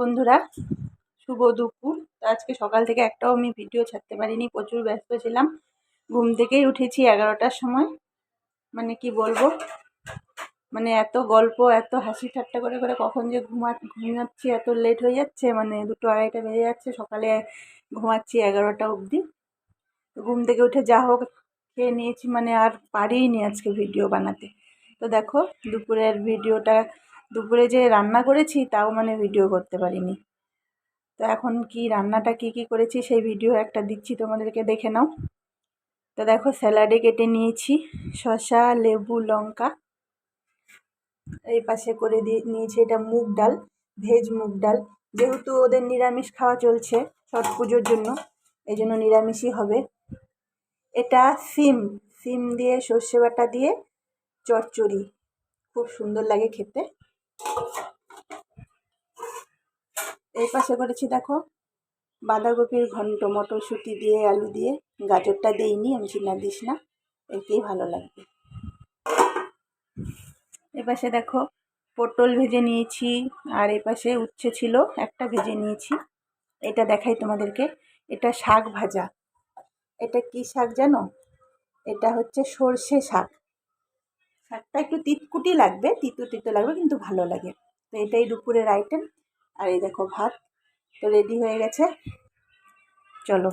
বন্ধুরা, শুভ দুপুর। তো আজকে সকাল থেকে একটাও আমি ভিডিও ছাড়তে পারিনি, প্রচুর ব্যস্ত ছিলাম। ঘুম থেকেই উঠেছি এগারোটার সময়। মানে কি বলব? মানে এত গল্প, এত হাসি ঠাট্টা করে করে কখন যে ঘুমা ঘুমাচ্ছি এত লেট হয়ে যাচ্ছে মানে দুটো আড়াইটা বেজে যাচ্ছে, সকালে ঘুমাচ্ছি এগারোটা অবধি। ঘুম থেকে উঠে যা হোক খেয়ে নিয়েছি মানে আর পারিনি আজকে ভিডিও বানাতে। তো দেখো, দুপুরের ভিডিওটা দুপুরে যে রান্না করেছি তাও মানে ভিডিও করতে পারিনি। তো এখন কি রান্নাটা কি কি করেছি সেই ভিডিও একটা দিচ্ছি, তোমাদেরকে দেখে নাও। তো দেখো স্যালাডে কেটে নিয়েছি, শসা, লেবু, লঙ্কা। এই পাশে করে দিয়ে নিয়েছি এটা মুগ ডাল, ভেজ মুগ ডাল। যেহেতু ওদের নিরামিষ খাওয়া চলছে ছট পুজোর জন্য এই জন্য নিরামিষই হবে। এটা সিম সিম দিয়ে সর্ষে বাটা দিয়ে চচ্চড়ি। খুব সুন্দর লাগে খেতে। এই পাশে করেছি দেখো বাঁধাকপির ঘন্ট, মটরশুঁটি দিয়ে, আলু দিয়ে। গাজরটা দিইনি, আমি চিনা দিস না। এতেই ভালো লাগবে। এপাশে দেখো পটল ভেজে নিয়েছি, আর এপাশে উচ্ছে ছিল, একটা ভেজে নিয়েছি। এটা দেখাই তোমাদেরকে। এটা শাক ভাজা। এটা কি শাক জানো? এটা হচ্ছে সর্ষে শাক। শাকটা একটু তিতকুটি লাগবে, তিতো তিতো লাগবে কিন্তু ভালো লাগে। তো এটাই দুপুরের আইটেম আর এই দেখো ভাত। তো রেডি হয়ে গেছে। চলো।